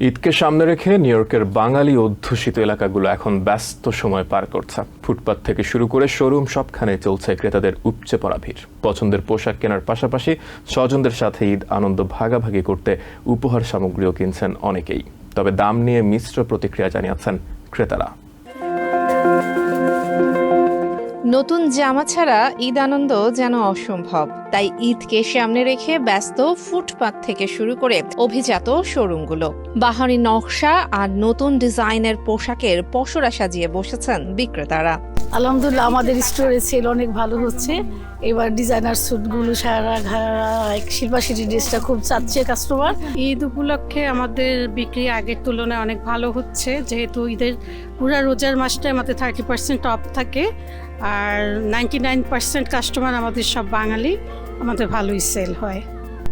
ঈদকে সামনে রেখে নিউ ইয়র্কের বাঙালি অধ্যুষিত এলাকাগুলো এখন ব্যস্ত সময় পার করছে। ফুটপাত থেকে শুরু করে শোরুম সবখানে চলছে ক্রেতাদের উপচে পড়া ভিড়। পছন্দের পোশাক কেনার পাশাপাশি স্বজনদের সাথে ঈদ আনন্দ ভাগাভাগি করতে উপহার সামগ্রীও কিনছেন অনেকেই। তবে দাম নিয়ে মিশ্র প্রতিক্রিয়া জানিয়েছেন ক্রেতারা। নতুন জামা ছাড়া ঈদ আনন্দ যেন অসম্ভব। তাই ঈদকে সামনে রেখে ব্যস্ত ফুটপাত থেকে শুরু করে অভিজাত শোরুমগুলো। বাহারি নকশা আর নতুন ডিজাইনের পোশাকের পসরা সাজিয়ে বসেছেন বিক্রেতারা। আলহামদুলিল্লাহ আমাদের স্টোরে সেল অনেক ভালো হচ্ছে। এবার ডিজাইনার স্যুটগুলো সারা ঘাড়া শিল্পা সিটি ড্রেসটা খুব চাচ্ছে কাস্টমার ঈদ উপলক্ষে আমাদের বিক্রি আগের তুলনায় অনেক ভালো হচ্ছে, যেহেতু ঈদের পুরা রোজার মাসটায় আমাদের থার্টি পার্সেন্ট অফ থাকে, আর নাইনটি নাইন পার্সেন্ট কাস্টমার আমাদের সব বাঙালি, আমাদের ভালোই সেল হয়।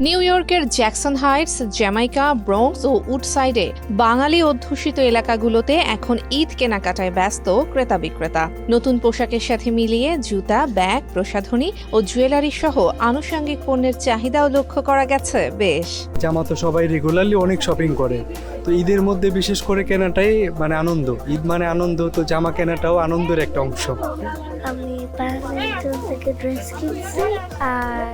নিউ ইয়র্কের জ্যাকসন হাইটস, জ্যামাইকা ব্রোঙ্কস ও উডসাইডে বাঙালি অধ্যুষিত এলাকাগুলোতে এখন ঈদ কেনাকাটায় ব্যস্ত ক্রেতা বিক্রেতা। নতুন পোশাকের সাথে মিলিয়ে জুতা, ব্যাগ, প্রসাধনী ও জুয়েলারি সহ আনুষঙ্গিক পণ্যের চাহিদাও লক্ষ্য করা গেছে বেশ। জামা তো সবাই রেগুলারলি অনেক শপিং করে। তো ঈদের মধ্যে বিশেষ করে কেনাটাই মানে আনন্দ। ঈদ মানে আনন্দ, তো জামা কেনাটাও আনন্দের একটা অংশ। আমি প্যারামেন্টাল থেকে ড্রেস কিনছি আর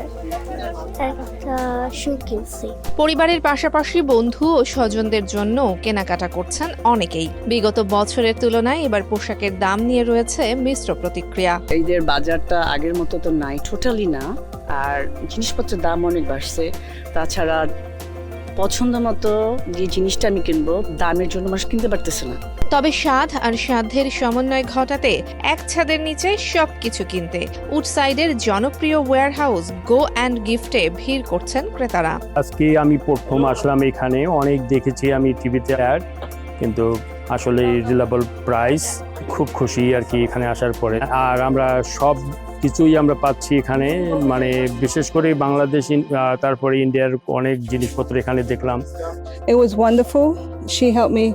একটা শু কিনছি। পরিবারের পাশাপাশি বন্ধু ও স্বজনদের জন্য কেনাকাটা করছেন অনেকেই। বিগত বছরের তুলনায় এবার পোশাকের দাম নিয়ে রয়েছে মিশ্র প্রতিক্রিয়া। ঈদের বাজারটা আগের মতো তো নাই টোটালি না। আর জিনিসপত্রের দাম অনেক বাড়ছে। তাছাড়া পছন্দ মতো যে জিনিসটা আমি কিনবো দামের জন্য মানুষ কিনতে পারতেছে না। তবে স্বাদ আর সাধ্যের সমন্বয় ঘটাতে এক ছাদের নিচে সবকিছু কিনতে উডসাইডের জনপ্রিয় ওয়্যার হাউস গো অ্যান্ড গিফটে ভিড় করছেন ক্রেতারা। আজকে আমি প্রথম আসলাম এখানে অনেক দেখেছি আমি টিভিতে অ্যাড কিন্তু আসলে রিজনেবল প্রাইস খুব খুশি আর কি এখানে আসার পরে। আর আমরা সব কিছুই আমরা পাচ্ছি এখানে মানে বিশেষ করে বাংলাদেশ তারপরে ইন্ডিয়ার অনেক জিনিসপত্র এখানে দেখলাম It was wonderful. She helped me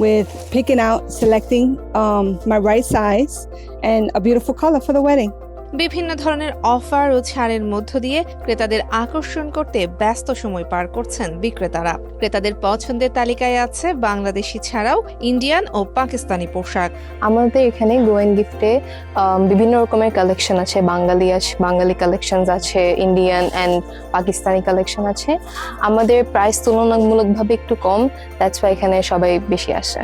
with picking out, selecting um, my right size and a beautiful color for the wedding. বিভিন্ন ধরনের অফার ও ছাড়ের মধ্য দিয়ে ক্রেতাদের আকর্ষণ করতে ব্যস্ত সময় পার করছেন বিক্রেতারা। ক্রেতাদের পছন্দের তালিকায় আছে বাংলাদেশি ছাড়াও ইন্ডিয়ান ও পাকিস্তানি পোশাক। আমাদের এখানে গোয়েন গিফটে বিভিন্ন রকমের কালেকশন আছে। বাঙালি আছে বাঙালি কালেকশন আছে ইন্ডিয়ান অ্যান্ড পাকিস্তানি কালেকশন আছে। আমাদের প্রাইস তুলনামূলকভাবে একটু কম দ্যাটস ওয়াই এখানে সবাই বেশি আসে।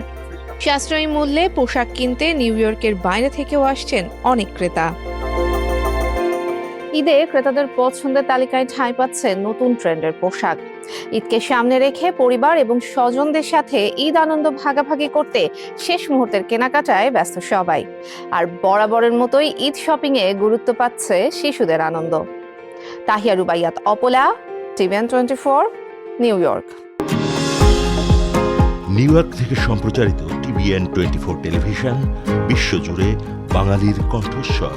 সাশ্রয়ী মূল্যে পোশাক কিনতে নিউ ইয়র্কের বাইরে থেকেও আসছেন অনেক ক্রেতা। ঈদে ক্রেতাদের পছন্দের তালিকায় ঠাঁই পাচ্ছে নতুন ট্রেন্ডের পোশাক। ঈদকে সামনে রেখে পরিবার এবং স্বজনদের সাথে ঈদ আনন্দ ভাগাভাগি করতে শেষ মুহূর্তের কেনাকাটায় ব্যস্ত সবাই। আর বরাবরের মতোই ঈদ শপিং এ গুরুত্ব পাচ্ছে শিশুদের আনন্দ। Tahiya Rubaiyat Apala, TVN twenty four, New York. New York থেকে সম্প্রচারিত টিভিএন টোয়েন্টি ফোর টেলিভিশন, বিশ্বজুড়ে বাঙালির কণ্ঠস্বর।